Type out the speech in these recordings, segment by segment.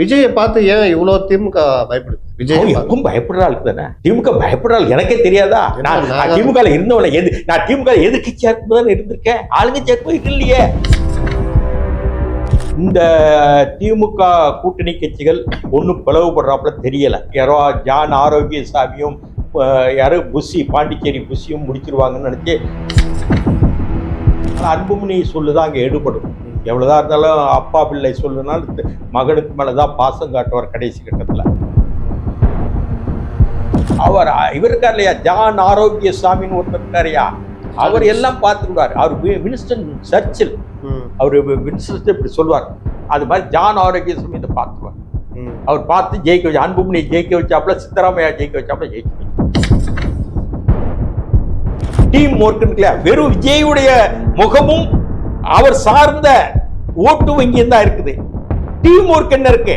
விஜயை பார்த்து ஏன் இவ்வளோ திமுக பயப்படுது? விஜய் எப்பவும் பயப்படுற ஆளுக்கு தானே? திமுக பயப்படுற ஆள் எனக்கே தெரியாதா? நான் திமுக இருந்தவன எது நான் திமுக எதிர்க்கட்சியா இருக்கும்போது இருந்திருக்கேன். ஆளுங்கட்சியா போயிட்டு இல்லையே. இந்த திமுக கூட்டணி கட்சிகள் ஒன்றும் பிளவுபடுறாப்புல தெரியல. யாரோ ஜான் ஆரோக்கியசாமியும் அஹ், யாரோ புஷி பாண்டிச்சேரி புஷியும் முடிச்சிருவாங்கன்னு நினைச்சு அன்புமணி சொல்லுதான் அங்கே எடுபடும் எவ்வளவுதான் இருந்தாலும் அப்பா பிள்ளை சொல்லுனாலும் மகனுக்கு மேலதான் பாசம் காட்டுவார் கடைசி கட்டத்துல. அவர் இவர் இருக்கார் இல்லையா? ஜான் ஆரோக்கியசாமின்னு ஒருத்தர் இருக்காருயா அவர் எல்லாம் பார்த்துருவார் அவர் வின்ஸ்டன் சர்ச்சில் அவர் வின்ஸ்டன் இப்படி சொல்வார் அது மாதிரி ஜான் ஆரோக்கியசாமி இதை பார்த்துருவார். அவர் பார்த்து ஜெயிக்க வச்சு அன்புமணி ஜெயிக்க வச்சாப்புல சித்தராமையா ஜெயிக்க வச்சாப்புல ஜெயிக்க டீம் ஒர்க் இல்லையா வெறும் விஜயுடைய முகமும் அவர் சார்ந்த ஓட்டு வங்கியும் தான் இருக்குது. டீம் ஒர்க் என்ன இருக்கு?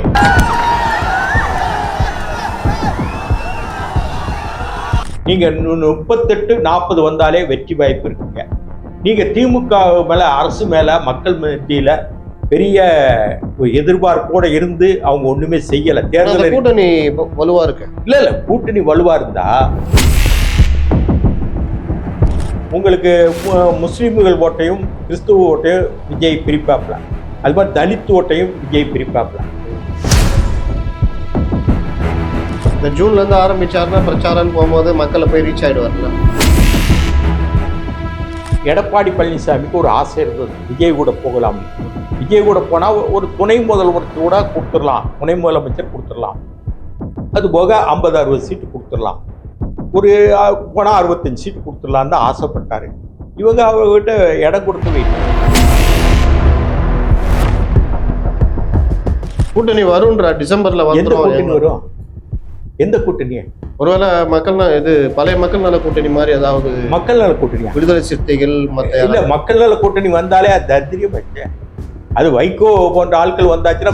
நீங்க முப்பத்தெட்டு நாற்பது வந்தாலே வெற்றி வாய்ப்பு இருக்குங்க. நீங்க திமுக மேல அரசு மேல மக்கள் மத்தியில பெரிய ஒரு எதிர்பார்ப்போட இருந்து அவங்க ஒண்ணுமே செய்யல. தேர்தல் கூட்டணி வலுவா இருக்கு? இல்ல இல்ல கூட்டணி வலுவா இருந்தா உங்களுக்கு முஸ்லிம்கள் ஓட்டையும் கிறிஸ்துவ ஓட்டையும் விஜய் பிரிப்பாப்ல. அது மாதிரி தலித் ஓட்டையும் விஜய் பிரிப்பாப்ல. இந்த ஜூன்ல இருந்து ஆரம்பிச்சாருன்னா பிரச்சாரம் போகும்போது மக்களை போய் ரீச் ஆயிடுவார்ல எடப்பாடி பழனிசாமிக்கு ஒரு ஆசை இருந்தது. விஜய் கூட போகலாம். விஜய் கூட போனா ஒரு துணை முதல்வர் கூட கொடுத்துடலாம். துணை முதலமைச்சர் கொடுத்துடலாம். அது போக ஐம்பது அறுபது சீட்டு கொடுத்துடலாம். ஒரு அஹ், போனா அறுபத்தஞ்சு சீட்டு கொடுத்துடலான்னு தான் ஆசைப்பட்டாரு. இவங்க அவர்கிட்ட இடம் கொடுத்து வைக்கல கூட்டணி வரும்ன்றா டிசம்பர்ல எந்த கூட்டணி வரும்? எந்த கூட்டணி ஒருவேளை மக்கள் இது பழைய மக்கள் நல கூட்டணி மாதிரி ஏதாவது மக்கள் நல கூட்டணியா? விடுதலை சிறுத்தைகள் மத்த இல்ல மக்கள் நல கூட்டணி வந்தாலே அது தரித்திரியம் அது வைகோ போன்ற ஆட்கள் வந்தாச்சுன்னா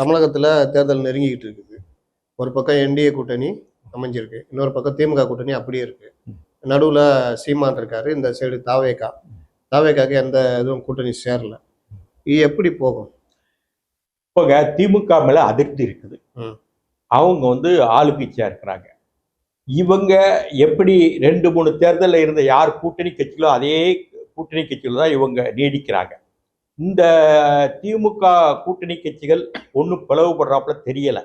தமிழகத்துல தேர்தல் நெருங்கிக்கிட்டு இருக்குது. ஒரு பக்கம் என்டிஏ கூட்டணி அமைஞ்சிருக்கு. இன்னொரு பக்கம் திமுக கூட்டணி அப்படியே இருக்கு. நடுவுல சீமான் இருக்காரு இந்த சைடு தாவேகா தாவேகாக்கு எந்த இதுவும் கூட்டணி சேரல. இது எப்படி போகும்? இப்போங்க திமுக மேல அதிருப்தி இருக்குது. அவங்க வந்து ஆளுங்கட்சியா இருக்கிறாங்க. இவங்க எப்படி ரெண்டு மூணு தேர்தலில் இருந்த யார் கூட்டணி கட்சிகளோ அதே கூட்டணி கட்சிகள் தான் இவங்க நீடிக்கிறாங்க. இந்த திமுக கூட்டணி கட்சிகள் ஒன்றும் பிளவுபடுறாப்புல தெரியல.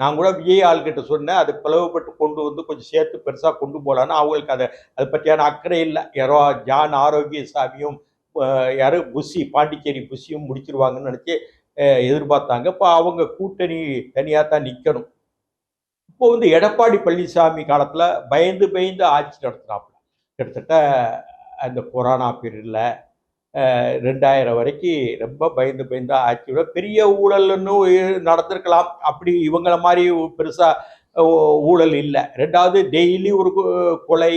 நான் கூட விஜய் ஆள்கிட்ட சொன்னேன் அது பிளவுபட்டு கொண்டு வந்து கொஞ்சம் சேர்த்து பெருசாக கொண்டு போகலான்னு அவங்களுக்கு அதை அதை பற்றியான அக்கறை இல்லை. யாரோ ஜான் ஆரோக்கியசாமியும் அஹ், யாரு புஷி பாண்டிச்சேரி புஷியும் முடிச்சிருவாங்கன்னு நினச்சி எதிர்பார்த்தாங்க. இப்போ அவங்க கூட்டணி தனியாக தான் நிற்கணும் இப்போ வந்து எடப்பாடி பழனிசாமி காலத்தில் பயந்து பயந்து ஆட்சி நடத்துனாப்புல கிட்டத்தட்ட அந்த கொரோனா பீரியடில் ரெண்டாயிரம் வரைக்கும் ரொம்ப பயந்து பயந்து ஆட்சி விட பெரிய ஊழல்னு நடந்திருக்கலாம். அப்படி இவங்கள மாதிரி பெருசாக ஊழல் இல்லை. ரெண்டாவது டெய்லி ஒரு கொலை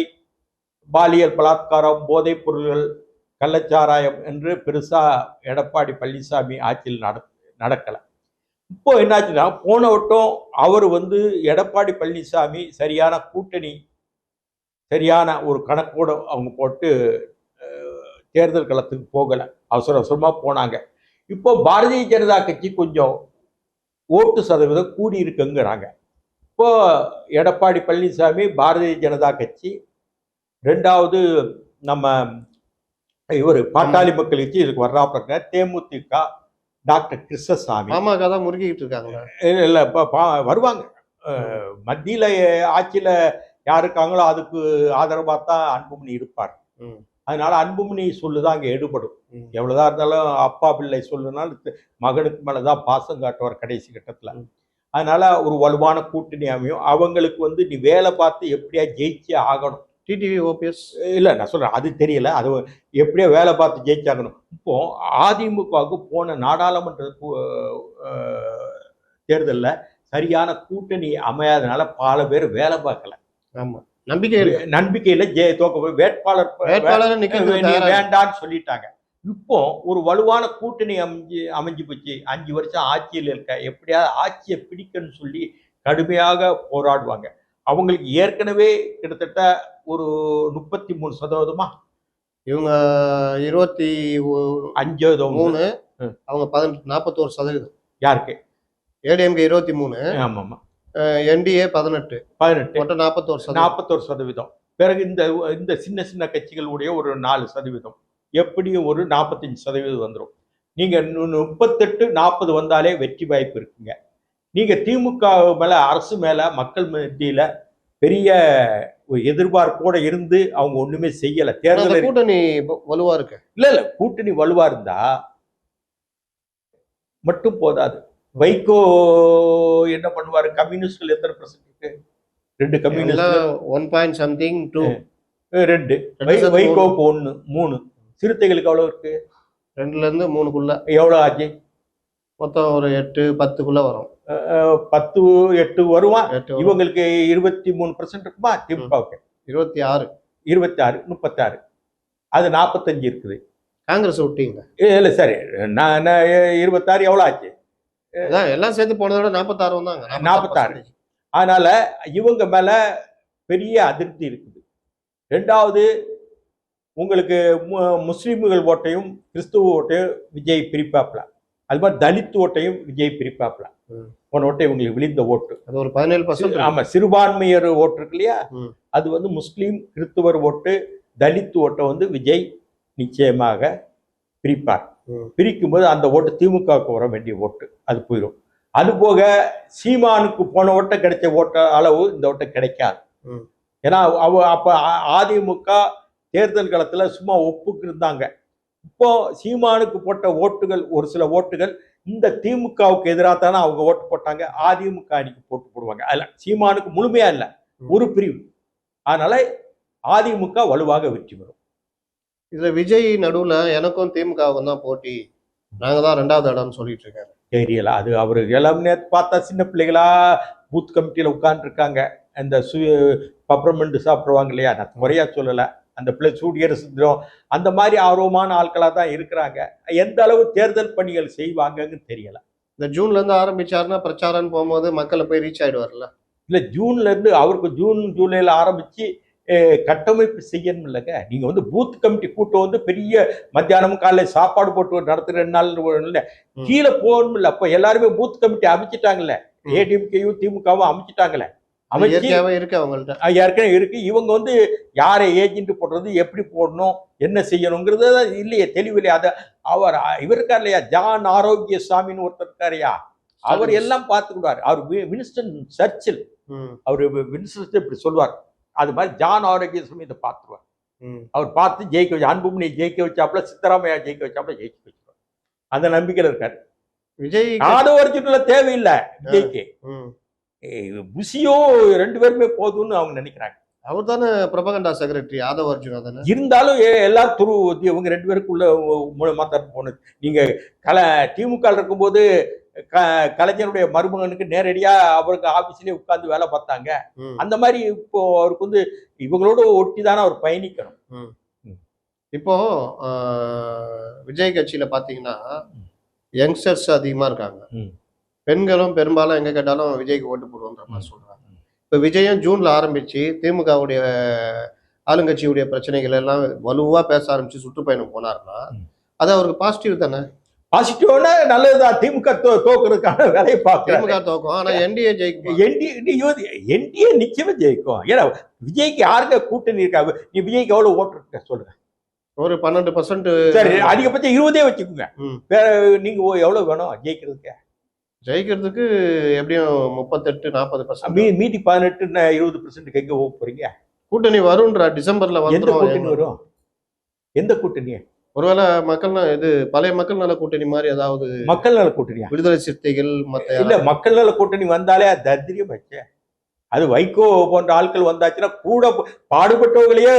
பாலியல் பலாத்காரம் போதைப் பொருள்கள் கள்ளச்சாராயம் என்று பெருசாக எடப்பாடி பழனிசாமி ஆட்சியில் நட நடக்கலை. இப்போ என்னாச்சுன்னா போன வட்டம் அவர் வந்து எடப்பாடி பழனிசாமி சரியான கூட்டணி சரியான ஒரு கணக்கோடு அவங்க போட்டு தேர்தல் களத்துக்கு போகலை. அவசர அவசரமாக போனாங்க. இப்போ பாரதிய ஜனதா கட்சி கொஞ்சம் ஓட்டு சதவீதம் கூடி இருக்குங்கிறாங்க இப்போ எடப்பாடி பழனிசாமி பாரதிய ஜனதா கட்சி ரெண்டாவது நம்ம இவர் பாட்டாளி மக்கள் கட்சி இதுக்கு வர்றாப்புல தேமுதிக டாக்டர் கிருஷ்ணசாமி. பாமக தான் முறுக்கிக்கிட்டு இருக்காங்க இல்ல, இப்ப வருவாங்க. மத்தியில ஆட்சியில யார் இருக்காங்களோ அதுக்கு ஆதரவா தான் அன்புமணி இருப்பார். அதனால அன்புமணி சொல்லுதான் அங்க எடுபடும். ம். எவ்வளவுதான் இருந்தாலும் அப்பா பிள்ளை சொல்லுனாலும் மகனுக்கு மேலதான் பாசம் காட்டுவார் கடைசி கட்டத்துல. அதனால ஒரு வலுவான கூட்டணி அமையும். அவங்களுக்கு வந்து நீ வேலை பார்த்து எப்படியா ஜெயிச்சே ஆகணும். டிடிவி ஓபிஎஸ் இல்ல நான் சொல்றேன் அது தெரியல. அது எப்படியோ வேலை பார்த்து ஜெயிச்சாகணும் இப்போ அதிமுகவுக்கு போன நாடாளுமன்ற தேர்தல்ல சரியான கூட்டணி அமையாதனால பல பேர் வேலை பார்க்கல. ஆமா. நம்பிக்கை நம்பிக்கையில ஜெய தோக்க வேட்பாளர் வேட்பாளரை. வேண்டான்னு சொல்லிட்டாங்க. இப்போ ஒரு வலுவான கூட்டணி அமைஞ்சு அமைஞ்சு போச்சு. அஞ்சு வருஷம் ஆட்சியில் இருக்க எப்படியாவது ஆட்சியை பிடிக்கணும்னு சொல்லி கடுமையாக போராடுவாங்க. அவங்களுக்கு ஏற்கனவே கிட்டத்தட்ட ஒரு முப்பத்தி மூணு சதவீதமா? இவங்க இருபத்தி அஞ்சு மூணு. அவங்க பதினெட்டு நாற்பத்தோரு சதவீதம். யாருக்கு? ஏடிஎம்கே இருபத்தி மூணு. ஆமா ஆமா என்டிஏ பதினெட்டு. பதினெட்டு. மொத்தம் நாற்பத்தோரு சதவீதம். நாற்பத்தோரு சதவீதம். பிறகு இந்த இந்த சின்ன சின்ன கட்சிகளுடைய ஒரு நாலு சதவீதம். எப்படியும் ஒரு நாற்பத்தஞ்சு சதவீதம் வந்துடும் நீங்க நு- முப்பத்தெட்டு நாற்பது வந்தாலே வெற்றி வாய்ப்பு இருக்குங்க. நீங்க திமுக மேல அரசு மேல மக்கள் மத்தியில பெரிய எதிர்பார்ப்போட இருந்து அவங்க ஒண்ணுமே செய்யல. தேர்தல் கூட்டணி வ- வலுவா இருக்கு? இல்ல இல்ல கூட்டணி வலுவா இருந்தா மட்டும் போதாது. வைகோ என்ன பண்ணுவாரு? கம்யூனிஸ்ட்கள் எத்தனை பர்சன்ட் இருக்கு? ரெண்டு communist. One point something two ரெண்டு. வைகோக்கு ஒண்ணு மூணு. சிறுத்தைகளுக்கு எவ்வளவு இருக்கு? ரெண்டுல இருந்து மூணுக்குள்ள. எவ்வளவு ஆச்சு? மொத்தம் ஒரு எட்டு பத்துக்குள்ள வரும். பத்து எட்டு வருவான். இவங்களுக்கு இருபத்தி மூணு பர்சன்ட் இருக்குமா? திமுகவுக்கு இருபத்தி ஆறு. இருபத்தி ஆறு முப்பத்தாறு அது நாற்பத்தஞ்சு இருக்குது. காங்கிரஸ் விட்டீங்க. இல்ல சரி. நான் இருபத்தாறு எவ்வளவு ஆச்சு? எல்லாம் சேர்த்து போனதோட நாற்பத்தாறு வந்தாங்க 46. அதனால இவங்க மேல பெரிய அதிருப்தி இருக்குது ரெண்டாவது உங்களுக்கு முஸ்லிம்கள் ஓட்டையும் கிறிஸ்துவ ஓட்டையும் விஜய் பிரிப்பாப்ல அது மாதிரி தலித் ஓட்டையும் விஜய் பிரிப்பாப்ல ம். போன ஓட்டை இவங்களுக்கு விழுந்த ஓட்டு அது ஒரு பதினேழு பர்சன்ட் ஆமா சிறுபான்மையர் ஓட்டு இருக்கு இல்லையா. அது வந்து முஸ்லீம் கிறிஸ்துவர் ஓட்டு தலித் ஓட்டை வந்து விஜய் நிச்சயமாக பிரிப்பார். பிரிக்கும்போது அந்த ஓட்டு திமுகவுக்கு வர வேண்டிய ஓட்டு. அது போயிடும் அது போக சீமானுக்கு போன ஓட்டை கிடைச்ச ஓட்ட அளவு இந்த ஓட்டை கிடைக்காது. ஏன்னா அவ அப்ப அதிமுக தேர்தல் களத்துல சும்மா ஒப்புக்கு இருந்தாங்க. இப்போ சீமானுக்கு போட்ட ஓட்டுகள் ஒரு சில ஓட்டுகள் இந்த திமுகவுக்கு எதிராக தானே அவங்க ஓட்டு போட்டாங்க. அதிமுக அணிக்கு போட்டு போடுவாங்க. அதுல சீமானுக்கு முழுமையா இல்ல. ஒரு பிரிவு. அதனால அதிமுக வலுவாக வெற்றி பெறும். இதுல விஜய் நடுவுல எனக்கும் திமுகவுக்கும் தான் போட்டி. நாங்க தான் ரெண்டாவது இடம்னு சொல்லிட்டு இருக்காரு. தெரியல. அது அவரு எல்லாம் பார்த்தா சின்ன பிள்ளைகளா பூத் கமிட்டியில உட்கார்ந்துருக்காங்க. அந்த சு பப்ரமெண்ட் சாப்பிடுவாங்க இல்லையா? நான் முறையா சொல்லல. அந்த பிள்ளை சூடியர் சுந்தரம் அந்த மாதிரி ஆர்வமான ஆட்களா தான் இருக்கிறாங்க. எந்த அளவு தேர்தல் பணிகள் செய்வாங்கன்னு தெரியல. இந்த ஜூன்ல இருந்து ஆரம்பிச்சாருன்னா பிரச்சாரம்னு போகும்போது மக்களை போய் ரீச் ஆயிடுவார்ல. இல்ல ஜூன்ல இருந்து அவருக்கு ஜூன் ஜூலைல ஆரம்பிச்சு அஹ், கட்டமைப்பு செய்யணும் இல்லைங்க நீங்க வந்து பூத் கமிட்டி கூட்டம் வந்து பெரிய மத்தியானம் காலையில சாப்பாடு போட்டு நடத்துற ரெண்டு நாள் இல்ல. கீழே போகணும் இல்ல அப்ப எல்லாருமே பூத் கமிட்டி அமைச்சிட்டாங்கல்ல. ஏடிஎம்கேயும் திமுகவும் அமைச்சிட்டாங்கல்ல. அமைச்சு இயற்கையாவே இருக்கு அவங்கள்ட்ட. ஏற்கனவே இருக்கு. இவங்க வந்து யாரை ஏஜென்ட் போடுறது எப்படி போடணும் என்ன செய்யணுங்கிறது இல்லையே தெளிவில்லையே அதை அவர் இவர் இருக்கார் இல்லையா ஜான் ஆரோக்கிய சாமின்னு ஒருத்தர் இருக்காருயா அவர் எல்லாம் பார்த்துக்கிடுவார். அவர் வின்ஸ்டன் சர்ச்சில் அவர் வின்ஸ்டன் இப்படி சொல்வார் அது மாதிரி ஜான் ஆரோக்கிய சாமி இதை பார்த்துருவார். அவர் பார்த்து ஜெயிக்க வச்சு அன்புமணி ஜெயிக்க வச்சாப்புல சித்தராமையா ஜெயிக்க வச்சாப்புல ஜெயிக்க வச்சிருவார். அந்த நம்பிக்கையில இருக்காரு. விஜய் ஆதவ ஒரிஜினல்ல தேவையில்லை விஜய்க்கு ம். ஏய், புஷியோ ரெண்டு பேருமே போதும்னு அவங்க நினைக்கிறாங்க. அவர் தானே பிரபகண்டா செக்ரட்டரி ஆதவ அர்ஜுனா தானே? இருந்தாலும் எ- எல்லாம் துரு இவங்க ரெண்டு பேருக்குள்ள மூலமா தான் போனது. நீங்க கல திமுக இருக்கும்போது க கலைஞருடைய மருமகனுக்கு நேரடியா அவருக்கு ஆபீஸ்லயே உட்கார்ந்து வேலை பார்த்தாங்க. அந்த மாதிரி இப்போ அவருக்கு வந்து இவங்களோட ஒட்டி தானே அவர் பயணிக்கணும். இப்போ விஜய் கட்சியில பாத்தீங்கன்னா யங்ஸ்டர்ஸ் அதிகமா இருக்காங்க. பெண்களும் பெரும்பாலும் எங்க கேட்டாலும் விஜய்க்கு ஓட்டு போடுவோன்ற மாதிரி சொல்றாங்க. இப்ப விஜயும் ஜூன்ல ஆரம்பிச்சு திமுகவுடைய ஆளுங்கட்சியுடைய பிரச்சனைகள் எல்லாம் வலுவா பேச ஆரம்பிச்சு சுற்றுப்பயணம் போனாருன்னா ம். அது அவருக்கு பாசிட்டிவ் தானே? பாசிட்டிவ்னா நல்லதுதான். திமுக தோக்குறதுக்கான வேலையை பார்க்கிறாங்க திமுக தோக்கும். ஆனா என்டிஏ ஜெயிக்கும்? என்டிஏ என்டிஏ நிச்சயமா ஜெயிக்கும். ஏன்னா விஜய்க்கு யாருங்க கூட்டணி இருக்கா நீ விஜய்க்கு எவ்வளவு ஓட்டு இருக்க சொல்லுங்க. ஒரு பன்னெண்டு பர்சன்ட் சரி அதிகபட்சம் இருபதே வச்சுக்கோங்க. வேற நீங்க எவ்வளவு வேணும் ஜெயிக்கிறதுக்கு? ஜெயிக்கிறதுக்கு எப்படியும் முப்பத்தெட்டு நாற்பது பர்சன்ட் மீ மீதி பதினெட்டு இருபது பர்சன்ட் எங்க போக போறீங்க? கூட்டணி வரும்ன்ற. டிசம்பர்ல எந்த கூட்டணி வரும்? எந்த கூட்டணி? ஒருவேளை மக்கள் இது பழைய மக்கள் நல கூட்டணி மாதிரி ஏதாவது மக்கள் நல கூட்டணியா? விடுதலை சிறுத்தைகள் மத்த இல்ல மக்கள் நல கூட்டணி வந்தாலே அது தரித்திரியம் வச்ச அது வைகோ போன்ற ஆட்கள் வந்தாச்சுன்னா கூட பாடுபட்டவங்களையே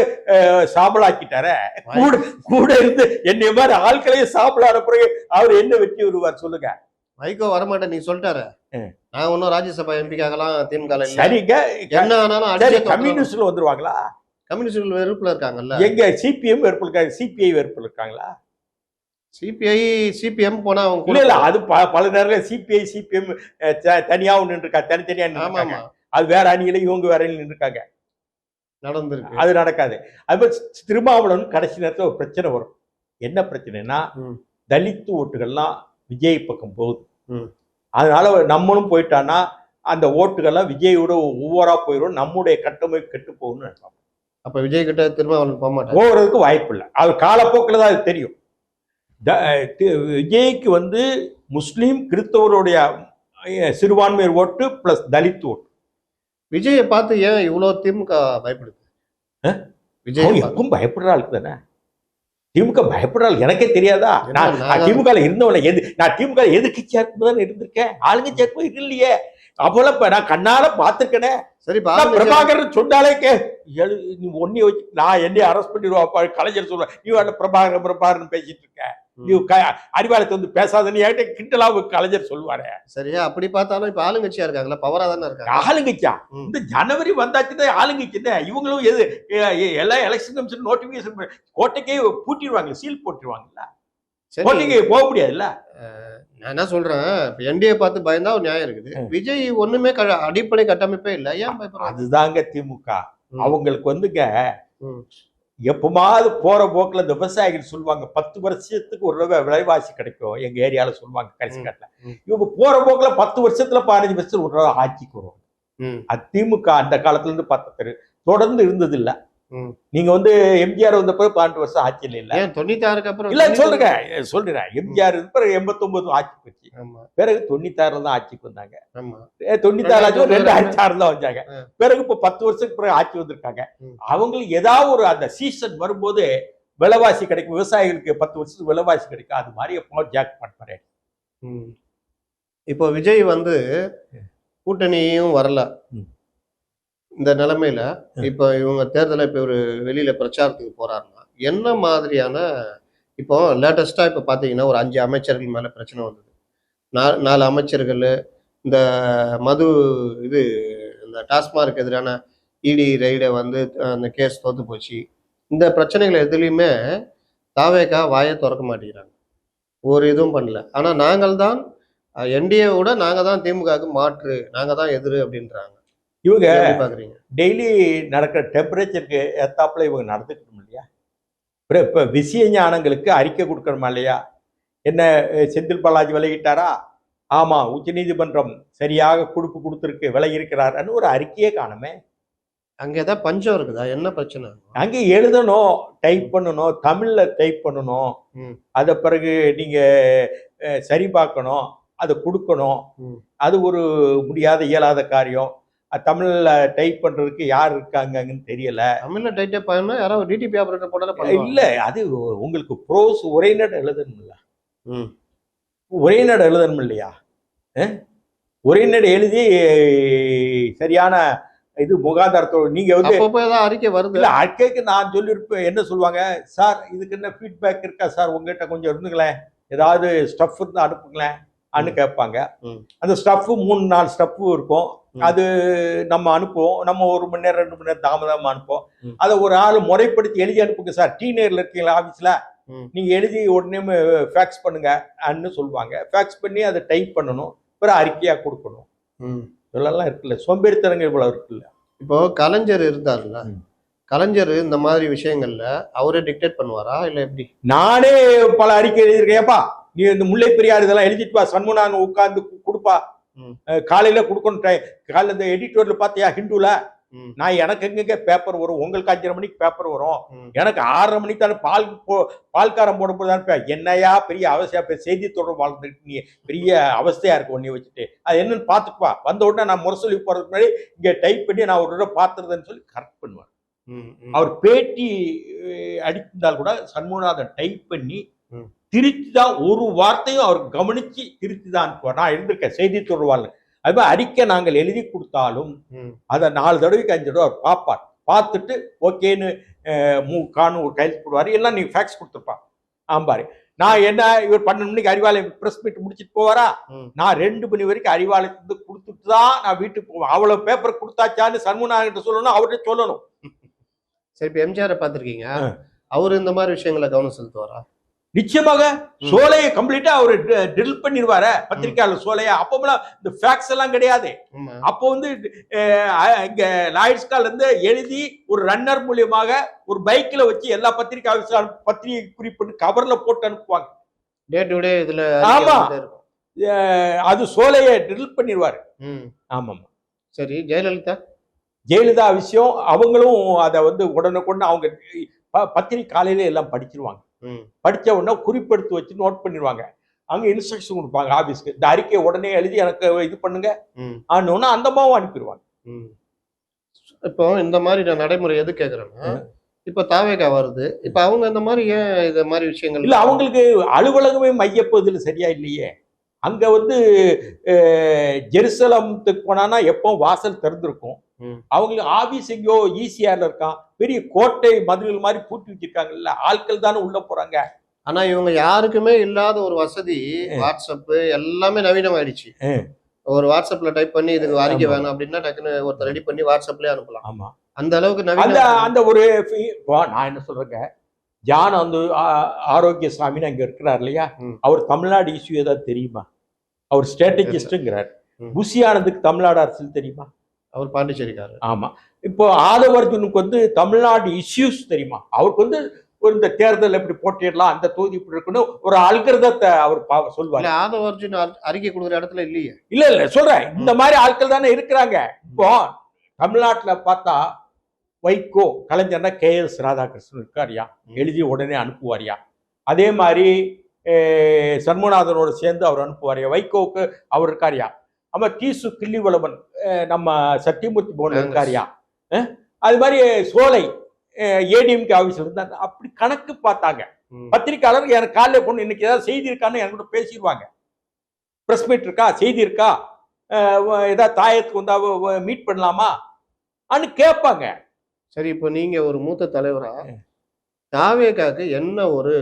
சாம்பலாக்கிட்டாரே. கூட கூட இருந்து என்னை மாதிரி ஆட்களையே சாம்பலான பிறகு அவர் என்ன வெற்றி வருவார் சொல்லுங்க? வைகோ வரமாட்டேன் நீ சொல்லிட்டாரு. நான் ஒன்னும் ராஜ்யசபா எம்பிக்காகலாம் திமுக சரிங்க. என்ன ஆனாலும் கம்யூனிஸ்ட்ல வந்துருவாங்களா? கம்யூனிஸ்ட் வெறுப்புல இருக்காங்கல்ல? எங்க? சிபிஎம் வெறுப்பு இருக்காங்க. சிபிஐ வெறுப்பு இருக்காங்களா? சிபிஐ சிபிஎம் போனா அவங்க இல்ல இல்ல அது பல நேரம் சிபிஐ சிபிஎம் தனியா ஒண்ணு இருக்கா தனித்தனியா. ஆமா அது வேற அணியில இவங்க வேற அணியில இருக்காங்க நடந்திருக்கு. அது நடக்காது. அது மாதிரி திருமாவளவன் கடைசி நேரத்துல ஒரு பிரச்சனை வரும். என்ன பிரச்சனைனா ம். தலித்து ஓட்டுகள்லாம் விஜய் பக்கம் போகுது. அதனால நம்மளும் போயிட்டான்னா அந்த ஓட்டுகள்லாம் விஜயோட ஒவ்வொரா போயிடும் நம்முடைய கட்டமைப்பு கெட்டு போகும்னு நினைப்பாங்க. அப்ப விஜய் கிட்ட திருமாவளவன் போக மாட்டாங்க போகிறதுக்கு வாய்ப்பு இல்லை அது காலப்போக்கில் தான் அது தெரியும். விஜய்க்கு வந்து முஸ்லீம் கிறிஸ்தவருடைய சிறுபான்மையர் ஓட்டு பிளஸ் தலித் ஓட்டு. விஜயை பார்த்து ஏன் இவ்வளவு திமுக பயப்படுது? விஜய் எப்பவும் பயப்படுற ஆளுக்கு தானே? திமுக பயப்படுற ஆள் எனக்கே தெரியாதா? நான் திமுக இருந்தவன எது நான் திமுக எதிர்கட்சியா இருக்கும்போது இருந்திருக்கேன்? ஆளுங்கட்சியா இருக்கும் இல்லையே. இப்ப நான் கண்ணால பாத்துருக்கேனே சரி இப்ப நான் ஆளுங்கட்சி- பிரபாகரன் சொன்னாலே கே நீ ஒன்னிய வச்சு நான் என்னைய அரெஸ்ட் பண்ணிடுவாப்பா கலைஞர் சொல்லுவேன் நீ வாட்ட பிரபாகரன் பிரபாகரன் பேசிட்டு இருக்க. நீ அறிவாலயத்தை வந்து பேசாத நீ என்கிட்ட கிண்டலா கலைஞர் சொல்லுவாரு. சரியா அப்படி பார்த்தாலும் இப்ப ஆளுங்கட்சியா இருக்காங்களா? பவரா தானே இருக்காங்க? ஆளுங்கட்சியா. இந்த ஜனவரி வந்தாச்சுதான் ஆளுங்கட்சி என்ன? இவங்களும் எது எல்லா எலெக்ஷன் கமிஷன் நோட்டிபிகேஷன் கோட்டைக்கே பூட்டிடுவாங்க சீல் போட்டுருவாங்கல்ல சரி கோட்டைக்கு போக முடியாதுல்ல நான் என்ன சொல்றேன் என்டிஏ பார்த்து பயந்தா ஒரு நியாயம் இருக்குது விஜய் ஒண்ணுமே அடிப்படை கட்டமைப்பே இல்ல ஏன் பயப்படுறாங்க அதுதாங்க திமுக. அவங்களுக்கு வந்துங்க. எப்பமாவது போற போக்குல இந்த விவசாயிகள் சொல்லுவாங்க பத்து வருஷத்துக்கு ஒரு தடவை விலைவாசி கிடைக்கும் எங்க ஏரியால சொல்லுவாங்க கரிசி ம். காட்டுல ம். இவங்க போற போக்குல பத்து வருஷத்துல பதினஞ்சு வருஷத்துல ஒரு தடவை ஆட்சிக்கு ம், அது திமுக அந்த காலத்துல இருந்து பார்த்த பேரு தொடர்ந்து இருந்தது இல்ல. நீங்க வந்து எம்ஜிஆர் வந்த பிறகு பன்னெண்டு வருஷம் ஆட்சியில் இல்ல. ஏன் தொண்ணூத்தி ஆறுக்கு அப்புறம் இல்ல சொல்லுங்க சொல்றேன். எம்ஜிஆர் பிறகு எண்பத்தொன்பது ஆட்சி போச்சு. ஆமா. பிறகு தொண்ணூத்தாறுல தான் ஆட்சிக்கு வந்தாங்க. தொண்ணூத்தாறு ஆச்சு ரெண்டாயிரத்தி ரெண்டாயிரத்தி ஆறுல தான் வந்தாங்க. பிறகு இப்ப பத்து வருஷத்துக்கு பிறகு ஆட்சி வந்திருக்காங்க. அவங்களுக்கு ஏதாவது ஒரு அந்த சீசன் வரும்போது விலைவாசி கிடைக்கும். விவசாயிகளுக்கு பத்து வருஷத்துக்கு விலைவாசி கிடைக்கும். அது மாதிரி எப்போ ஜாக் பண்ணுறேன் ம். இப்போ விஜய் வந்து கூட்டணியும் வரல. இந்த நிலைமையில இப்போ இவங்க தேர்தலை இப்போ ஒரு வெளியில பிரச்சாரத்துக்கு போறாருன்னா என்ன மாதிரியான இப்போ லேட்டஸ்டா இப்போ பார்த்தீங்கன்னா ஒரு அஞ்சு அமைச்சர்கள் மேல பிரச்சனை வந்தது. நாலு நாலு அமைச்சர்கள் இந்த மது இது இந்த டாஸ்மார்க் எதிரான இடி ரைடை வந்து அந்த கேஸ் தோத்து போச்சு. இந்த பிரச்சனைகள் எதுலேயுமே தாவேக்கா வாயை திறக்க மாட்டேங்கிறாங்க. ஒரு இதுவும் பண்ணல. ஆனால் நாங்கள் தான் என்டிஏ விட நாங்கள் தான் திமுகவுக்கு மாற்று நாங்கள் தான் எதிர் அப்படின்றாங்க. இவங்க டெய்லி நடக்கிற டெம்பரேச்சருக்கு ஏத்தாப்புல இவங்க நடந்துக்கணும் இல்லையா? அப்புறம் இப்ப விஷய ஞானங்களுக்கு அறிக்கை கொடுக்கணுமா இல்லையா? என்ன செந்தில் பாலாஜி விலகிட்டாரா? ஆமா உச்சநீதிமன்றம் சரியாக கொடுப்பு கொடுத்துருக்கு விலகி இருக்கிறாருன்னு ஒரு அறிக்கையே காணுமே. அங்க ஏதாவது பஞ்சம் இருக்குதா? என்ன பிரச்சனை? அங்கே எழுதணும் டைப் பண்ணணும் தமிழ்ல டைப் பண்ணணும். அதை பிறகு நீங்க அஹ், சரி பார்க்கணும் அதை கொடுக்கணும். அது ஒரு முடியாத இயலாத காரியம். தமிழ்ல டைப் பண்றதுக்கு யார் இருக்காங்கன்னு தெரியல. தமிழ்ல டைட்டே பண்ணா யாராவது டிடிபி ஆபரேட்டர் போட்டாலும் இல்ல அது உங்களுக்கு ப்ரோஸ் உரைநடை எழுதணும்ல. ம். உரைநடை எழுதணும் இல்லையா? உரைநடை எழுதி சரியான இது முகாதாரத்தோட நீங்க வந்து அறிக்கை வருது. இல்ல அக்கேக்கு நான் சொல்லியிருப்பேன் என்ன சொல்லுவாங்க? சார் இதுக்கு என்ன ஃபீட்பேக் இருக்கா? சார் உங்ககிட்ட கொஞ்சம் இருந்துங்களேன். ஏதாவது ஸ்டஃப் இருந்தா அனுப்புங்களேன். அனு கேட்பாங்க. அந்த ஸ்டஃப் மூணு நாலு ஸ்டஃப் இருக்கும். அது நம்ம அனுப்புவோம். நம்ம ஒரு மணி நேரம் ரெண்டு மணி நேரம் தாமதமா அனுப்புவோம். அதை ஒரு ஆள் முறைப்படுத்தி எழுதி அனுப்புங்க சார். டீ நேர்ல இருக்கீங்களா ஆபீஸ்ல. நீங்க எழுதி உடனே ஃபேக்ஸ் பண்ணுங்க அன்னு சொல்லுவாங்க. ஃபேக்ஸ் பண்ணி அதை டைப் பண்ணணும். அப்புறம் அறிக்கையா கொடுக்கணும். இதெல்லாம் இருக்குல்ல. சோம்பேறித்தனங்கள் இவ்வளவு இருக்குல்ல. இப்போ கலைஞர் இருந்தாருல்ல. கலைஞர் இந்த மாதிரி விஷயங்கள்ல அவரே டிக்டேட் பண்ணுவாரா? இல்ல எப்படி? நானே பல அறிக்கை எழுதியிருக்கேன்ப்பா நீ இந்த முல்லை பெரியார் இதெல்லாம் எழுதிட்டு வா. சண்முனாங்க உட்கார்ந்து கொடுப்பா. காலையில கொடுக்கணும் காலையில இந்த எடிட்டோர்ல பாத்தியா ஹிந்துல. நான் எனக்கு எங்கெங்க பேப்பர் வரும் உங்களுக்கு அஞ்சரை மணிக்கு பேப்பர் வரும். எனக்கு ஆறரை மணிக்கு தானே பால் பால்காரம் போட போது என்னையா பெரிய அவசியம் செய்தி தொடர்பு வாழ்ந்துட்டு நீ பெரிய அவஸ்தையா இருக்கு உன்னை வச்சுட்டு அது என்னன்னு பாத்துப்பா வந்த உடனே நான் முரசொலி போறதுக்கு முன்னாடி இங்க டைப் பண்ணி நான் ஒரு தடவை பாத்துறதுன்னு சொல்லி கரெக்ட் பண்ணுவேன். அவர் பேட்டி அடித்திருந்தால் கூட சண்முகநாதன் டைப் பண்ணி. திருத்தி தான் ஒரு வார்த்தையும் அவர் கவனிச்சு திருத்தி தான் நான் இருந்திருக்கேன் செய்தி தொடர்பாளர். அது மாதிரி அறிக்கை நாங்கள் எழுதி கொடுத்தாலும். அதை நாலு தடவைக்கு அஞ்சு தடவை அவர் பார்ப்பார். பார்த்துட்டு ஓகேன்னு மூ கான்னு ஒரு கையெழுத்து போடுவார். எல்லாம் நீ ஃபேக்ஸ் கொடுத்துருப்பா ஆம்பாரு நான் என்ன இவர் பன்னெண்டு மணிக்கு அறிவாலயம் ப்ரெஸ் மீட் முடிச்சிட்டு போவாரா. நான் ரெண்டு மணி வரைக்கும் அறிவாலயத்துக்கு கொடுத்துட்டு தான் நான் வீட்டுக்கு போவேன். அவ்வளவு பேப்பர் கொடுத்தாச்சான்னு சண்முகநாதன் சொல்லணும் அவர்கிட்ட சொல்லணும். சரி இப்போ எம்ஜிஆரை பார்த்திருக்கீங்க. அவர் இந்த மாதிரி விஷயங்களை கவனம் செலுத்துவாரா? நிச்சயமாக சோலையை கம்ப்ளீட்டா அவர் ட்ரில் பண்ணிடுவார. பத்திரிக்கையாளர் சோலையை. அப்போலாம் இந்த ஃபேக்ஸ் எல்லாம் கிடையாது. அப்போ வந்து இங்க லாயர்ஸ் கால் இருந்து எழுதி ஒரு ரன்னர் மூலியமாக ஒரு பைக்ல வச்சு எல்லா பத்திரிகை ஆஃபீஸர் பத்திரிகை குறிப்பிட்டு கவர்ல போட்டு அனுப்புவாங்க. டே டு டே இதுல ஆமா. அது சோலையை ட்ரில் பண்ணிடுவாரு. ஆமாம் சரி ஜெயலலிதா? ஜெயலலிதா விஷயம் அவங்களும் அதை வந்து உடனுக்குடனே அவங்க ப- பத்திரிகை காலையில எல்லாம் படிச்சிருவாங்க. ம். படிச்ச உடனே குறிப்பெடுத்து வச்சு நோட் பண்ணிடுவாங்க. அங்க இன்ஸ்ட்ரக்ஷன் கொடுப்பாங்க ஆபீஸ்க்கு இந்த அறிக்கையை உடனே எழுதி எனக்கு இது பண்ணுங்க. ஆனோன்னா அந்த அம்மாவும் அனுப்பிடுவாங்க. ம். இப்போ இந்த மாதிரி நான் நடைமுறை எது கேக்குறேன்னா இப்ப தாவேகா வருது. இப்ப அவங்க இந்த மாதிரி ஏன் இந்த மாதிரி விஷயங்கள் இல்ல அவங்களுக்கு அலுவலகமே மையப்பகுதியில சரியா இல்லையே. அங்க வந்து ஜெருசலத்துக்கு போனானா எப்போ வாசல் திறந்திருக்கும். அவங்களுக்கு ஆபீஸ் எங்கேயோ ஈசிஆர்ல இருக்கான். பெரிய கோட்டை மதில்கள் மாதிரி பூட்டி வச்சிருக்காங்கல்ல ஆட்கள் தானே உள்ள போறாங்க. ஆனா இவங்க யாருக்குமே இல்லாத ஒரு வசதி வாட்ஸ்அப் எல்லாமே நவீனம் ஆயிடுச்சு ம். ஒரு வாட்ஸ்அப்ல டைப் பண்ணி இதுக்கு அறிக்கை. வேணும் அப்படின்னா டக்குன்னு ஒருத்தர் ரெடி பண்ணி வாட்ஸ்அப்லயே அனுப்பலாம். ஆமா. அந்த அளவுக்கு அந்த நவீன அந்த ஒரு நான் என்ன சொல்றேங்க? ஜான் வந்து ஆ- ஆரோக்கிய சாமின்னு அங்க இருக்கிறார் இல்லையா. அவர் தமிழ்நாடு இஷ்யூ ஏதாவது தெரியுமா? அவர் ஸ்ட்ராட்டஜிஸ்ட்ங்கிறார் ம். புஷி ஆனந்துக்கு தமிழ்நாடு அரசியல் தெரியுமா? அவர் பாண்டிச்சேரிக்காரர். ஆமா. இப்போ ஆதவர்ஜுனுக்கு வந்து தமிழ்நாடு இஷ்யூஸ் தெரியுமா? அவருக்கு வந்து ஒரு இந்த தேர்தல் எப்படி போட்டிடலாம் அந்த தொகுதி இப்படி இருக்குன்னு ஒரு அல்கிருதத்தை அவர் சொல்வார். இல்ல ஆதவ அர்ஜுன் அறி- அறிக்கை கொடுக்குற இடத்துல இல்லையே. இல்ல இல்ல சொல்றேன். இந்த மாதிரி ஆட்கள் தானே இருக்கிறாங்க. இப்போ தமிழ்நாட்டுல பார்த்தா வைகோ கலைஞர்னா கே எஸ் ராதாகிருஷ்ணன் இருக்காரியா? எழுதி உடனே அனுப்புவாரியா? அதே மாதிரி அஹ், சண்முகநாதனோட சேர்ந்து அவர் அனுப்புவாரியா? வைகோவுக்கு அவர் இருக்காரியா? கீசு கிள்ளிவளவன் அஹ், நம்ம சத்தியமூர்த்தி பவன் இருக்காரியா அது மாதிரி சோலை ஏடிஎம்கே ஆஃபீஸில் இருந்தாங்க. அப்படி கணக்கு பார்த்தாங்க. பத்திரிக்கையாளர் எனக்கு காலையில் பொண்ணு இன்னைக்கு ஏதாவது செய்தி இருக்கான்னு என் கூட பேசிடுவாங்க ப்ரெஸ் மீட் இருக்கா? செய்தி இருக்கா? ஏதாவது தாயத்துக்கு வந்தா மீட் பண்ணலாமா? அன்னு கேட்பாங்க சரி இப்போ நீங்க ஒரு மூத்த தலைவரா தாவேகாக்கு என்ன ஒரு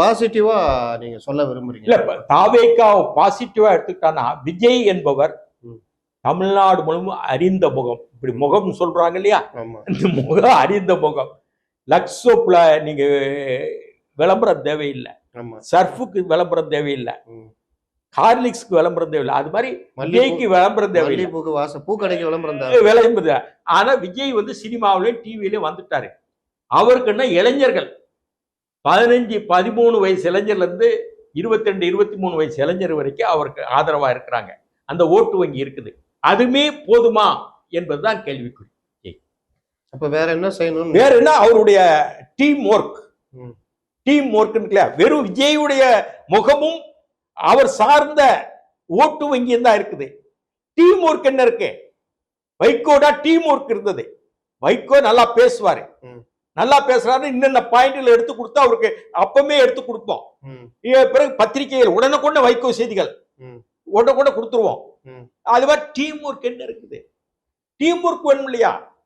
பாசிட்டிவா நீங்க சொல்ல விரும்புறீங்க? இல்ல தாவேக்கா பாசிட்டிவா எடுத்துக்கிட்டானா விஜய் என்பவர். தமிழ்நாடு முழுவதும் அறிந்த முகம். இப்படி முகம் சொல்றாங்க இல்லையா? இந்த முகம் அறிந்த முகம். லக்ஸ் சோப்ல நீங்க விளம்பரம் தேவையில்லை. சர்ஃபுக்கு விளம்பரம் தேவையில்லை. ஹார்லிக்ஸ்க்கு விளம்பரம் தேவையில்லை. அது மாதிரி விஜய்க்கு விளம்பரம் தேவையில்லை. மல்லிகைப்பூக்கு வாச பூக்கடைக்கு விளம்பரம் விளம்புது ஆனா விஜய் வந்து சினிமாவிலையும் டிவிலையும் வந்துட்டாரு. அவருக்குன்னா இளைஞர்கள். பதினஞ்சு பதிமூணு வயசு இளைஞர்ல இருந்து இருபத்தி ரெண்டு இருபத்தி மூணு வயசு இளைஞர் வரைக்கும் அவருக்கு ஆதரவா இருக்கிறாங்க. அந்த ஓட்டு வங்கி இருக்குது. அதுமே போதுமா என்பதுதான் கேள்விக்குறி. அப்ப வேற என்ன செய்யணும் வேற என்ன? அவருடைய டீம் ஒர்க். டீம் ஒர்க்னு வெறும் விஜயுடைய முகமும் அவர் சார்ந்த ஓட்டு வங்கியும் தான் இருக்குது. டீம் ஒர்க் என்ன இருக்கு? வைகோடா டீம் ஒர்க் இருந்தது. வைகோ நல்லா பேசுவாரு. நல்லா பேசுறாரு இன்னென்ன பாயிண்ட்ல எடுத்து கொடுத்தா அவருக்கு அப்பமே எடுத்து கொடுப்போம். பிறகு பத்திரிகைகள் உடனுக்குடனே வைகோ செய்திகள். உடனுக்குடனே கொடுத்துருவோம். அது மாதிரி டீம் ஒர்க் என்ன இருக்குது? டீம் ஒர்க் வேணும் இல்லையா?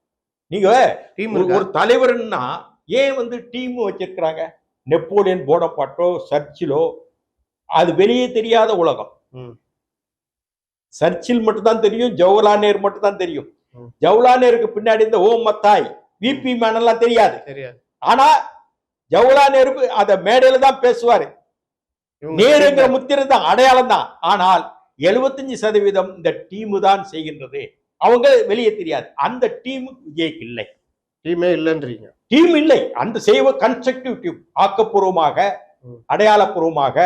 நீங்க டீம் ஒரு- தலைவர்னா ஏன் வந்து டீம் வச்சிருக்கிறாங்க? நெப்போலியன் போனபாட்டோ சர்ச்சிலோ அது வெளியே தெரியாத உலகம். ம். சர்ச்சில் மட்டும்தான் தெரியும் ஜவஹர்லால் நேரு மட்டும்தான் தெரியும். ஜவஹர்லால் நேருக்கு பின்னாடி இந்த ஓம் மத்தாய். விபி மேன் எல்லாம் தெரியாது. தெரியாது. ஆனா ஜவஹர்லால் நேரு அத மேடையில தான் பேசுவாரு. நேருங்கிற முத்திரை தான் அடையாளம் தான். ஆனால் 75% சதவீதம் இந்த டீம் தான் செய்கின்றது. அவங்க வெளியே தெரியாது. அந்த டீம் விஜய்க்கு இல்லை. டீமே இல்லைன்றீங்க. டீம் இல்லை. அந்த செய்வ கன்ஸ்ட்ரக்டிவ் டீம் ஆக்கப்பூர்வமாக. அடையாளப்பூர்வமாக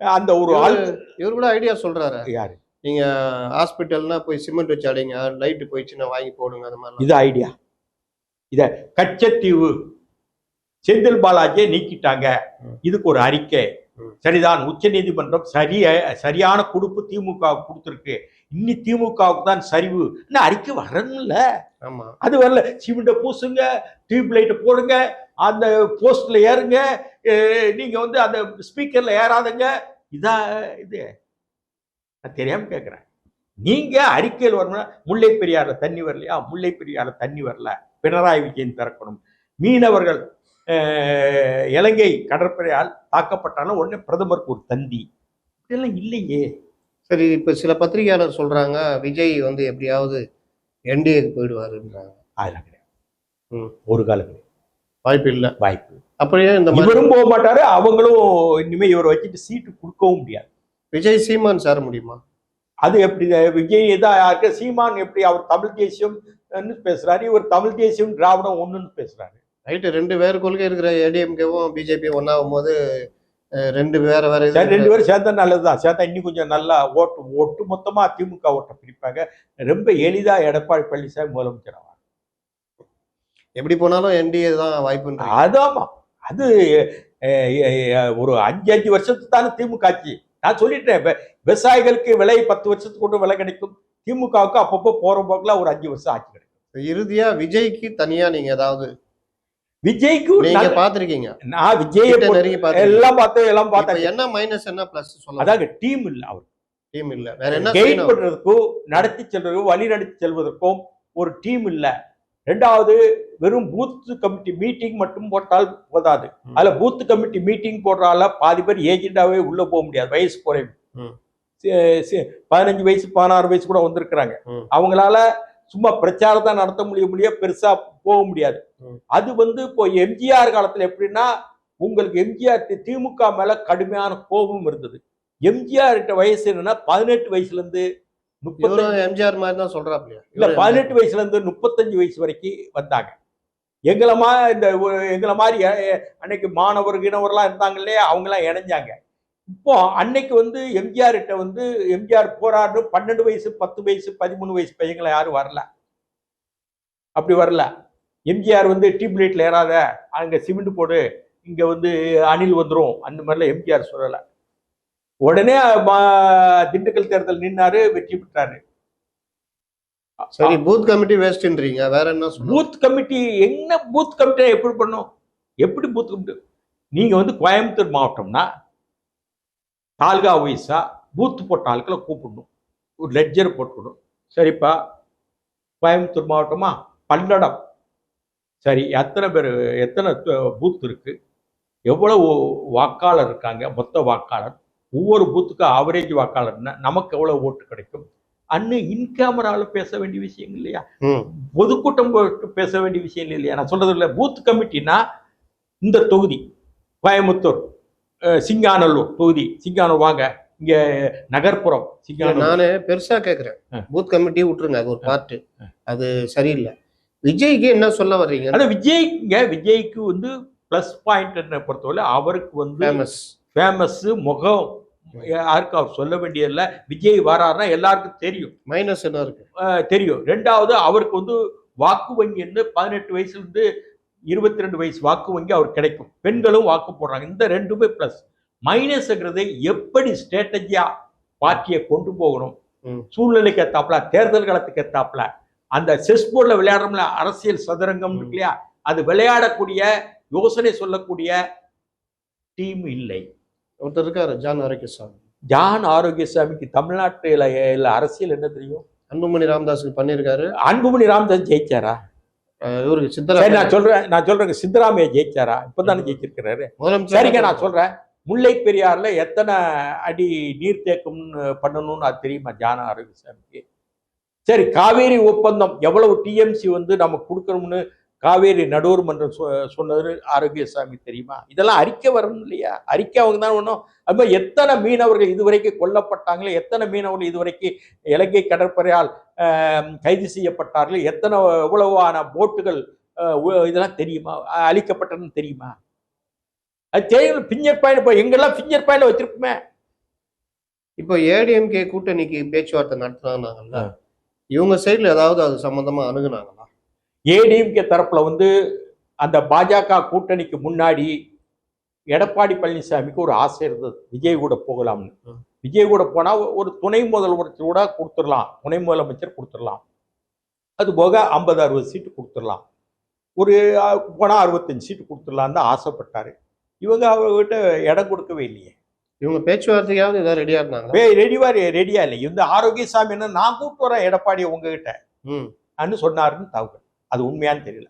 அந்த ஒரு ஆள் இவர் கூட ஐடியா சொல்றாரு. யாரு? நீங்க ஹாஸ்பிட்டல்னா போய் சிமெண்ட் வச்சு அடைங்க. லைட் போயிடுச்சுன்னா வாங்கி போடுங்க அந்த மாதிரி இது ஐடியா இத கச்சத்தீவு செந்தில் பாலாஜியை நீக்கிட்டாங்க. இதுக்கு ஒரு அறிக்கை. சரிதான் உச்ச நீதிமன்றம் சரிய சரியான கொடுப்பு திமுக கொடுத்துருக்கு. இன்னி திமுகவுக்கு தான் சரிவு. இன்னும் அறிக்கை வரணும்ல. அது வரல. சிமெண்ட்டை பூசுங்க டியூப் லைட்டை போடுங்க அந்த போஸ்ட்ல ஏறுங்க நீங்க வந்து அந்த ஸ்பீக்கர்ல ஏறாதுங்க. இதா இது. நான் தெரியாம கேட்குறேன் நீங்க அறிக்கையில் வரணும்னா முல்லை பெரியாறுல தண்ணி வரலையா? முல்லை பெரியாறுல தண்ணி வரல. பினராயி விஜயன் திறக்கணும். மீனவர்கள் இலங்கை கடற்படையால் தாக்கப்பட்டாலும் உடனே பிரதமருக்கு ஒரு தந்தி. இதெல்லாம் இல்லையே. சரி இப்ப சில பத்திரிகையாளர் சொல்றாங்க விஜய் வந்து எப்படியாவது என்டிஏக்கு போயிடுவாருன்றாங்க. அதெல்லாம் கிடையாது. ம். ஒரு காலம் கிடையாது வாய்ப்பு இல்லை. வாய்ப்பு. அப்படியே இந்த இவரும் போக மாட்டாரு அவங்களும் இனிமே இவரை வச்சுட்டு சீட்டு கொடுக்கவும் முடியாது. விஜய் சீமான் சேர முடியுமா? அது எப்படி விஜய் தான் யாருக்கு சீமான் எப்படி அவர் தமிழ் தேசியம் பேசுறாரு இவர் தமிழ் தேசியம் திராவிடம் ஒண்ணுன்னு பேசுறாரு. ரைட்டு ரெண்டு வேறு கொள்கை இருக்கிற ஏடிஎம்கேவும் பிஜேபி ஒன்னாகும் போது ரெண்டு வேற வேற ரெண்டு பேரும் சேர்ந்தா நல்லதுதான். சேர்ந்தா இன்னும் கொஞ்சம் நல்லா ஓட்டு ஒட்டு மொத்தமா திமுக ஓட்டை பிரிப்பாங்க. ரொம்ப எளிதா எடப்பாடி பழனிசாமி முதலமைச்சர் ஆவார். எப்படி போனாலும் என்டிஏ தான் வாய்ப்புன்ற அதாமா அது ஒரு அஞ்சு அஞ்சு வருஷத்துக்கு தானே திமுக ஆட்சி நான் சொல்லிட்டேன் விவசாயிகளுக்கு விலை பத்து வருஷத்துக்கு கொண்டு விலை கிடைக்கும். திமுகவுக்கு அப்பப்போ போற போக்குல ஒரு அஞ்சு வருஷம் ஆட்சி கிடைக்கும். இறுதியா விஜய்க்கு தனியா நீங்க ஏதாவது விஜய்க்கு நீங்க பாத்திருக்கீங்க நான் விஜய் எல்லாம் பார்த்தேன் எல்லாம் பார்த்தேன். என்ன மைனஸ் என்ன பிளஸ் சொல்லலாம் அதாவது டீம் இல்ல அவர். டீம் இல்ல. வேற என்ன பண்றதுக்கும் நடத்தி செல்வதற்கும் வழி நடத்தி செல்வதற்கும் ஒரு டீம் இல்ல. ரெண்டாவது வெறும் பூத் கமிட்டி மீட்டிங் மட்டும் போட்டால் போதாது. அதுல பூத் கமிட்டி மீட்டிங் போடுறால பாதி பேர் ஏஜெண்டாவே உள்ள போக முடியாது வயசு குறைவு பதினஞ்சு வயசு பதினாறு வயசு கூட வந்திருக்கிறாங்க. அவங்களால சும்மா பிரச்சாரத்தை நடத்த முடிய முடிய பெருசா போக முடியாது. அது வந்து இப்போ எம்ஜிஆர் காலத்துல எப்படின்னா உங்களுக்கு எம்ஜிஆர் திமுக மேல கடுமையான கோபம் இருந்தது எம்ஜிஆர் வயசு என்னன்னா பதினெட்டு வயசுல இருந்து முப்பத்தி இவரும் எம்ஜிஆர் மாதிரி தான் சொல்றாப்லையா? இல்ல பதினெட்டு வயசுல இருந்து முப்பத்தஞ்சு வயசு வரைக்கும் வந்தாங்க. எங்களை மா இந்த எங்களை மாதிரி அன்னைக்கு மாணவர் கிணவர்லாம் இருந்தாங்க இல்லையா? அவங்கெல்லாம் இணைஞ்சாங்க. இப்போ அன்னைக்கு வந்து எம்ஜிஆர் கிட்ட வந்து எம்ஜிஆர் போராடு பன்னெண்டு வயசு பத்து வயசு பதிமூணு வயசு பையங்களை யாரும் வரல. அப்படி வரல. எம்ஜிஆர் வந்து டியூப் லைட்ல ஏறாத அங்க சிமெண்ட் போடு இங்க வந்து அணில் வந்துரும் அந்த மாதிரிலாம் எம்ஜிஆர் சொல்லல. உடனே திண்டுக்கல் தேர்தல் நின்னாரு வெற்றி பெற்றாரு. சரி பூத் கமிட்டி வேஸ்ட்ன்றீங்க வேற என்ன பூத் கமிட்டி என்ன பூத் கமிட்டி எப்படி பண்ணும் எப்படி பூத் கமிட்டி? நீங்க வந்து கோயம்புத்தூர் மாவட்டம்னா தாலுகா வைஸா பூத் போட்ட ஆட்களை கூப்பிடணும். ஒரு லெட்ஜர் போட்டுக்கணும். சரிப்பா கோயம்புத்தூர் மாவட்டமா? பல்லடம். சரி எத்தனை பேர் எத்தனை பூத் இருக்கு? எவ்வளவு வாக்காளர் இருக்காங்க? மொத்த வாக்காளர். ஒவ்வொரு பூத்துக்கும் ஆவரேஜ் வாக்காளர்னா நமக்கு எவ்வளவு ஓட்டு கிடைக்கும்? அன்னு இன் கேமரால பேச வேண்டிய விஷயம் இல்லையா? பொதுக்கூட்டம் பேச வேண்டிய விஷயம் இல்லையா? நான் சொல்றது இல்லை. பூத் கமிட்டினா இந்த தொகுதி கோயம்புத்தூர் அஹ், சிங்காநல்லூர் தொகுதி. சிங்கானூர் வாங்க. இங்க நகர்ப்புறம் சிங்கானூர் நானு பெருசா கேக்குறேன். பூத் கமிட்டி விட்டுருங்க. அது ஒரு பார்ட் அது சரியில்லை. விஜய்க்கு என்ன சொல்ல வர்றீங்க? ஆனா விஜய்ங்க விஜய்க்கு வந்து ப்ளஸ் பாயிண்ட் என்ன பொறுத்தவரை அவருக்கு வந்து ஃபேமஸ் ஃபேமஸ் முகம் யாருக்கு அவர் சொல்ல வேண்டியதில்லை. விஜய் வராருன்னா எல்லாருக்கும் தெரியும். மைனஸ் என்ன இருக்கு? தெரியும். ரெண்டாவது அவருக்கு வந்து வாக்கு வங்கி வந்து பதினெட்டு வயசுல இருந்து இருபத்தி ரெண்டு வயசு வாக்கு வங்கி அவருக்கு கிடைக்கும். பெண்களும் வாக்கு போடுறாங்க. இந்த ரெண்டுமே பிளஸ் மைனஸ்ங்கிறது எப்படி ஸ்ட்ராட்டஜியா பார்ட்டியை கொண்டு போகணும். சூழ்நிலைக்கு ஏத்தாப்புல தேர்தல் காலத்துக்கு ஏத்தாப்புல அந்த செஸ் போர்ட்ல விளையாடுறோம்ல அரசியல் சதுரங்கம் இருக்கு இல்லையா? அது விளையாடக்கூடிய யோசனை சொல்லக்கூடிய டீம் இல்லை. ஒருத்தர் இருக்காரு ஜான் ஆரோக்கியசாமி. ஜான் ஆரோக்கியசாமிக்கு தமிழ்நாட்டுல அரசியல் என்ன தெரியும்? அன்புமணி ராமதாஸுக்கு பண்ணியிருக்காரு. அன்புமணி ராமதாஸ் ஜெயிச்சாரா? இவருக்கு சரி நான் சொல்றேன் நான் சொல்றேங்க. சித்தராமையா ஜெயிச்சாரா? இப்பதானே ஜெயிச்சிருக்கிறாரு. சரிங்க நான் சொல்றேன். முல்லை பெரியாறுல எத்தனை அடி நீர்த்தேக்கம்னு பண்ணணும்னு அது தெரியுமா ஜான ஆரோக்கியசாமிக்கு? சரி காவேரி ஒப்பந்தம். எவ்வளவு டிஎம்சி வந்து நம்ம கொடுக்கணும்னு காவேரி நடுவர் மன்றம் சொன்னது ஆரோக்கியசாமி தெரியுமா? இதெல்லாம் அறிக்கை வரணும் இல்லையா? அறிக்கை அவங்க தான் ஒன்றும் அது மாதிரி எத்தனை மீனவர்கள் இதுவரைக்கும் கொல்லப்பட்டாங்களோ எத்தனை மீனவர்கள் இதுவரைக்கும் இலங்கை கடற்படையால் கைது செய்யப்பட்டார்கள் எத்தனை எவ்வளவான போட்டுகள் இதெல்லாம் தெரியுமா? அழிக்கப்பட்டதுன்னு தெரியுமா? அது தெரியும் பிஞ்சர் பாயிண்ட் இப்போ எங்கெல்லாம் பிஞ்சர் பாயிண்ட் வச்சிருப்போமே இப்போ ஏடிஎம்கே கூட்டணிக்கு பேச்சுவார்த்தை நடத்தினாங்கல்ல இவங்க சைடுல ஏதாவது அது சம்பந்தமா அணுகுனாங்களா? ஏடிஎம்கே தரப்புல வந்து அந்த பாஜக கூட்டணிக்கு முன்னாடி எடப்பாடி பழனிசாமிக்கு ஒரு ஆசை இருந்தது. விஜய் கூட போகலாம்னு. விஜய் கூட போனா ஒரு துணை முதல்வர் கூட கொடுத்துடலாம். துணை முதலமைச்சர் கொடுத்துடலாம். அது போக ஐம்பது அறுபது சீட்டு கொடுத்துடலாம். ஒரு அஹ், போனா அறுபத்தஞ்சு சீட்டு கொடுத்துடலாம் தான் ஆசைப்பட்டாரு. இவங்க அவர்கிட்ட இடம் கொடுக்கவே இல்லையே. இவங்க பேச்சுவார்த்தைக்காவது ஏதாவது ரெடியா இருந்தாங்களா? ரெடிவா ரெடியா இல்லை. இந்த ஆரோக்கியசாமி என்ன நான் கூப்பிட்டு வரேன் எடப்பாடி உங்ககிட்ட. ம். அன்னு சொன்னாருன்னு தகவல். அது உண்மையான்னு தெரியல.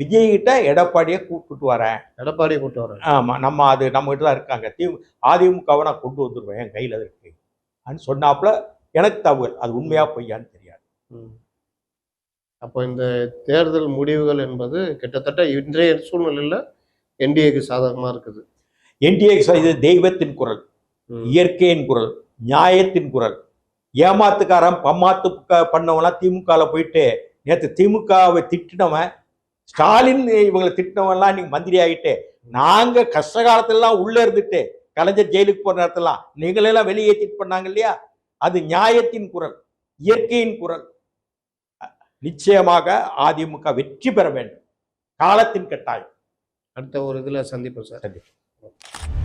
விஜய் கிட்ட எடப்பாடியை கூப்பிட்டு வரேன். எடப்பாடியை கூட்டு வரேன். ஆமா நம்ம அது நம்ம கிட்ட தான் இருக்காங்க. தி அதிமுகவை நான் கொண்டு வந்துருவேன் என் கையில் இருக்கு. அப்படின்னு சொன்னாப்புல எனக்கு தகவல் அது உண்மையா பொய்யான்னு தெரியாது. அப்போ இந்த தேர்தல் முடிவுகள் என்பது கிட்டத்தட்ட இன்றைய சூழ்நிலையில என்டிஏக்கு சாதகமா இருக்குது. என்டிஏ இது தெய்வத்தின் குரல். இயற்கையின் குரல் நியாயத்தின் குரல். ஏமாத்துக்காரன் பம்மாத்து பண்ணவன்லாம் திமுகல போயிட்டு நேற்று திமுகவை திட்டினவன் ஸ்டாலின் இவங்களை திட்டினவன்லாம் இன்னைக்கு மந்திரி ஆகிட்டு நாங்க கஷ்ட காலத்துலலாம் உள்ள இருந்துட்டு கலைஞர் ஜெயிலுக்கு போற நேரத்துலாம் நீங்களெல்லாம் வெளியேற்றிட்டு பண்ணாங்க இல்லையா? அது நியாயத்தின் குரல் இயற்கையின் குரல். நிச்சயமாக அதிமுக வெற்றி பெற வேண்டும். காலத்தின் கட்டாயம். அடுத்த ஒரு இதுல சந்திப்போம் சார். சந்திப்போம்.